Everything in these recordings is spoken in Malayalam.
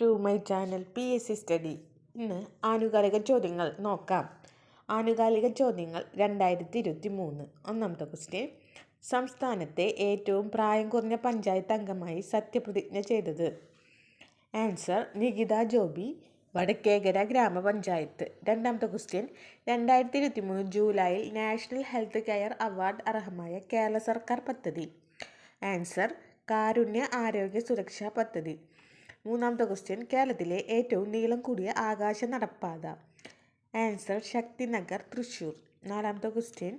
To my channel P S C study ഇന്ന് ആനുകാലിക ചോദ്യങ്ങൾ നോക്കാം. ആനുകാലിക ചോദ്യങ്ങൾ രണ്ടായിരത്തി ഇരുപത്തി മൂന്ന് ഒന്നാമത്തെ ക്വസ്റ്റ്യൻ സംസ്ഥാനത്തെ ഏറ്റവും പ്രായം കുറഞ്ഞ പഞ്ചായത്ത് അംഗമായി സത്യപ്രതിജ്ഞ ചെയ്തത്? ആൻസർ നികിത ജോബി വടക്കേകര ഗ്രാമപഞ്ചായത്ത്. രണ്ടാമത്തെ ക്വസ്റ്റ്യൻ രണ്ടായിരത്തി ഇരുപത്തി മൂന്ന് ജൂലൈയിൽ നാഷണൽ ഹെൽത്ത് കെയർ അവാർഡ് അർഹമായ കേരള സർക്കാർ പദ്ധതി. ആൻസർ കാരുണ്യ ആരോഗ്യ സുരക്ഷാ പദ്ധതി. മൂന്നാമത്തെ ക്വസ്റ്റ്യൻ കേരളത്തിലെ ഏറ്റവും നീളം കൂടിയ ആകാശ നടപ്പാത. ആൻസർ ശക്തിനഗർ തൃശ്ശൂർ. നാലാമത്തെ ക്വസ്റ്റ്യൻ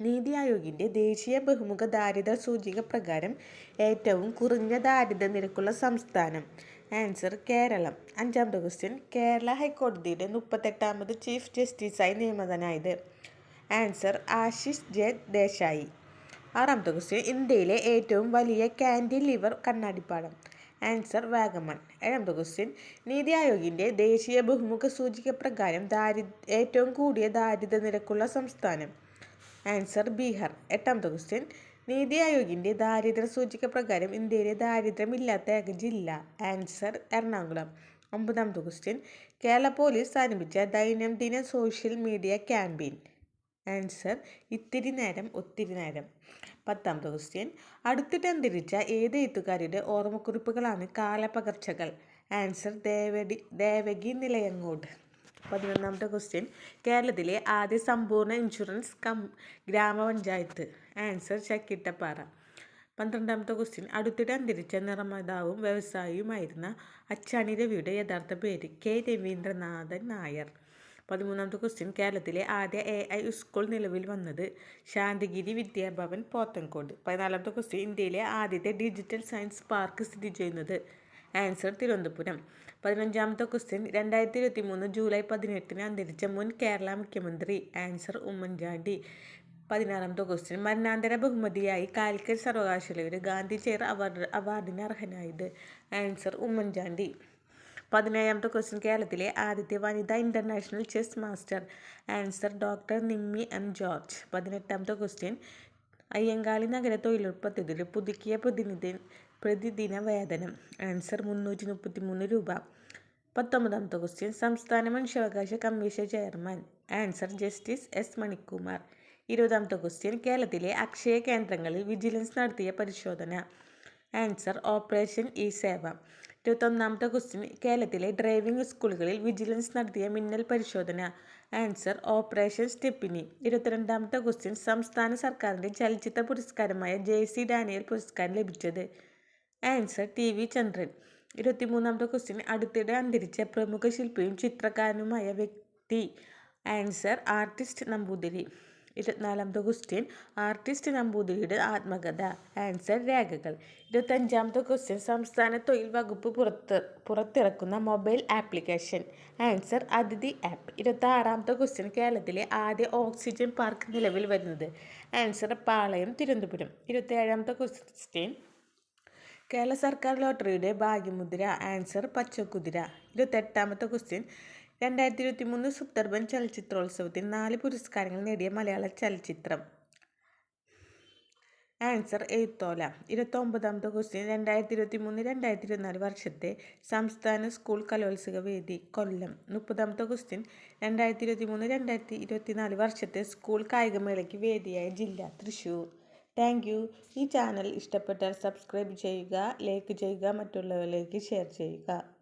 നീതി ആയോഗിന്റെ ദേശീയ ബഹുമുഖ ദാരിദ്ര്യ സൂചിക പ്രകാരം ഏറ്റവും കുറഞ്ഞ ദാരിദ്ര്യ നിരക്കുള്ള സംസ്ഥാനം. ആൻസർ കേരളം. അഞ്ചാമത്തെ ക്വസ്റ്റ്യൻ കേരള ഹൈക്കോടതിയുടെ മുപ്പത്തെട്ടാമത് ചീഫ് ജസ്റ്റിസായി നിയമിതനായത്. Answer Ashish J Desai. ആറാമത്തെ ക്വസ്റ്റ്യൻ ഇന്ത്യയിലെ ഏറ്റവും വലിയ കാൻഡിലിവർ കണ്ണാടിപ്പാടം. ആൻസർ വാഗമൺ. ഏഴാമത്തെ ക്വസ്റ്റ്യൻ നീതി ആയോഗിന്റെ ദേശീയ ബഹുമുഖ സൂചിക പ്രകാരം ദാരി ഏറ്റവും കൂടിയ ദാരിദ്ര്യ നിരക്കുള്ള സംസ്ഥാനം. ആൻസർ ബീഹാർ. എട്ടാമത്തെ ക്വസ്റ്റ്യൻ നീതി ആയോഗിന്റെ ദാരിദ്ര്യ സൂചിക പ്രകാരം ഇന്ത്യയിലെ ദാരിദ്ര്യമില്ലാത്ത ഏക ജില്ല. ആൻസർ എറണാകുളം. ഒമ്പതാമത്തെ ക്വസ്റ്റ്യൻ കേരള പോലീസ് ആരംഭിച്ച ദൈനംദിന സോഷ്യൽ മീഡിയ ക്യാമ്പയിൻ. ആൻസർ ഇത്തിരി നേരം ഒത്തിരി നേരം. പത്താമത്തെ ക്വസ്റ്റ്യൻ. അടുത്തിട്ട് അന്തരിച്ച ഏത് എഴുത്തുകാരുടെ ഓർമ്മക്കുറിപ്പുകളാണ് കാലപകർച്ചകൾ? ആൻസർ ദേവടി ദേവകി നിലയങ്ങോട്. പതിനൊന്നാമത്തെ ക്വസ്റ്റ്യൻ. കേരളത്തിലെ ആദ്യ സമ്പൂർണ ഇൻഷുറൻസ് കം ഗ്രാമപഞ്ചായത്ത്. ആൻസർ ചക്കിട്ടപ്പാറ. പന്ത്രണ്ടാമത്തെ ക്വസ്റ്റ്യൻ. അടുത്തിടെ അന്തരിച്ച നിർമ്മാതാവും വ്യവസായിയുമായിരുന്ന അച്ചാണി രവിയുടെ യഥാർത്ഥ പേര് കെ രവീന്ദ്രനാഥൻ നായർ. പതിമൂന്നാമത്തെ ക്വസ്റ്റ്യൻ കേരളത്തിലെ ആദ്യ എ ഐ സ്കൂൾ നിലവിൽ വന്നത്. ശാന്തിഗിരി വിദ്യാഭവൻ പോത്തൻകോട്. പതിനാലാമത്തെ ക്വസ്റ്റ്യൻ ഇന്ത്യയിലെ ആദ്യത്തെ ഡിജിറ്റൽ സയൻസ് പാർക്ക് സ്ഥിതി ചെയ്യുന്നത് ആൻസർ തിരുവനന്തപുരം. പതിനഞ്ചാമത്തെ ക്വസ്റ്റ്യൻ രണ്ടായിരത്തി ഇരുപത്തി മൂന്ന് ജൂലൈ പതിനെട്ടിന് അന്തരിച്ച മുൻ കേരള മുഖ്യമന്ത്രി ആൻസർ ഉമ്മൻചാണ്ടി. പതിനാറാമത്തെ ക്വസ്റ്റ്യൻ മരണാന്തര ബഹുമതിയായി കാലിക്കറ്റ് സർവകലാശാലയുടെ ഗാന്ധി ചെയർ അവാർഡ് അവാർഡിന് അർഹനായത് ആൻസർ ഉമ്മൻചാണ്ടി. പതിനേഴാമത്തെ ക്വസ്റ്റ്യൻ കേരളത്തിലെ ആദ്യത്തെ വനിതാ international chess master answer doctor Nimmi M George. പതിനെട്ടാമത്തെ ക്വസ്റ്റ്യൻ അയ്യങ്കാളി നഗര തൊഴിലുറപ്പ് പുതുക്കിയ പ്രതിനിധി പ്രതിദിന വേതനം. ആൻസർ മുന്നൂറ്റി മുപ്പത്തി മൂന്ന് രൂപ. പത്തൊമ്പതാമത്തെ ക്വസ്റ്റ്യൻ സംസ്ഥാന മനുഷ്യാവകാശ commission chairman answer justice S Manikumar. ഇരുപതാമത്തെ ക്വസ്റ്റ്യൻ കേരളത്തിലെ അക്ഷയ കേന്ദ്രങ്ങളിൽ വിജിലൻസ് നടത്തിയ പരിശോധന. Answer operation E Seva. ഇരുപത്തൊന്നാമത്തെ question കേരളത്തിലെ ഡ്രൈവിംഗ് സ്കൂളുകളിൽ വിജിലൻസ് നടത്തിയ മിന്നൽ പരിശോധന. ആൻസർ ഓപ്പറേഷൻ സ്റ്റെപ്പിനി ഇരുപത്തിരണ്ടാമത്തെ ക്വസ്റ്റ്യൻ സംസ്ഥാന സർക്കാരിന്റെ ചലച്ചിത്ര പുരസ്കാരമായ ജെ സി ഡാനിയൽ പുരസ്കാരം ലഭിച്ചത്. Answer T V Chandran. ഇരുപത്തിമൂന്നാമത്തെ ക്വസ്റ്റ്യൻ അടുത്തിടെ അന്തരിച്ച പ്രമുഖ ശില്പിയും ചിത്രകാരനുമായ വ്യക്തി. Answer artist Namboothiri. ഇരുപത്തിനാലാമത്തെ ക്വസ്റ്റ്യൻ ആർട്ടിസ്റ്റ് നമ്പൂതിരിയുടെ ആത്മകഥ. ആൻസർ രേഖകൾ. ഇരുപത്തഞ്ചാമത്തെ ക്വസ്റ്റ്യൻ സംസ്ഥാന തൊഴിൽ വകുപ്പ് പുറത്ത് പുറത്തിറക്കുന്ന mobile application. Answer Athithi app. ഇരുപത്തി ആറാമത്തെ ക്വസ്റ്റ്യൻ കേരളത്തിലെ ആദ്യ ഓക്സിജൻ പാർക്ക് നിലവിൽ വരുന്നത്. ആൻസർ പാളയം തിരുവനന്തപുരം. ഇരുപത്തി ഏഴാമത്തെ ക്വസ്റ്റ്യൻ കേരള സർക്കാർ ലോട്ടറിയുടെ ഭാഗ്യമുദ്ര. ആൻസർ പച്ചക്കുതിര. ഇരുപത്തെട്ടാമത്തെ ക്വസ്റ്റ്യൻ രണ്ടായിരത്തി ഇരുപത്തി മൂന്ന് സുത്തർബൻ ചലച്ചിത്രോത്സവത്തിൽ നാല് പുരസ്കാരങ്ങൾ നേടിയ മലയാള ചലച്ചിത്രം. ആൻസർ എഴുത്തോല. ഇരുപത്തൊമ്പതാമത്തെ ക്വസ്റ്റ്യൻ രണ്ടായിരത്തി ഇരുപത്തി മൂന്ന് രണ്ടായിരത്തി ഇരുപത്തിനാല് വർഷത്തെ സംസ്ഥാന സ്കൂൾ കലോത്സവ വേദി കൊല്ലം. മുപ്പതാമത്തെ ക്വസ്റ്റ്യൻ രണ്ടായിരത്തി ഇരുപത്തി മൂന്ന് രണ്ടായിരത്തി ഇരുപത്തിനാല് വർഷത്തെ സ്കൂൾ കായികമേളയ്ക്ക് വേദിയായ ജില്ല തൃശ്ശൂർ താങ്ക് യു. ഈ ചാനൽ ഇഷ്ടപ്പെട്ടാൽ സബ്സ്ക്രൈബ് ചെയ്യുക ലൈക്ക് ചെയ്യുക മറ്റുള്ളവരിലേക്ക് ഷെയർ ചെയ്യുക.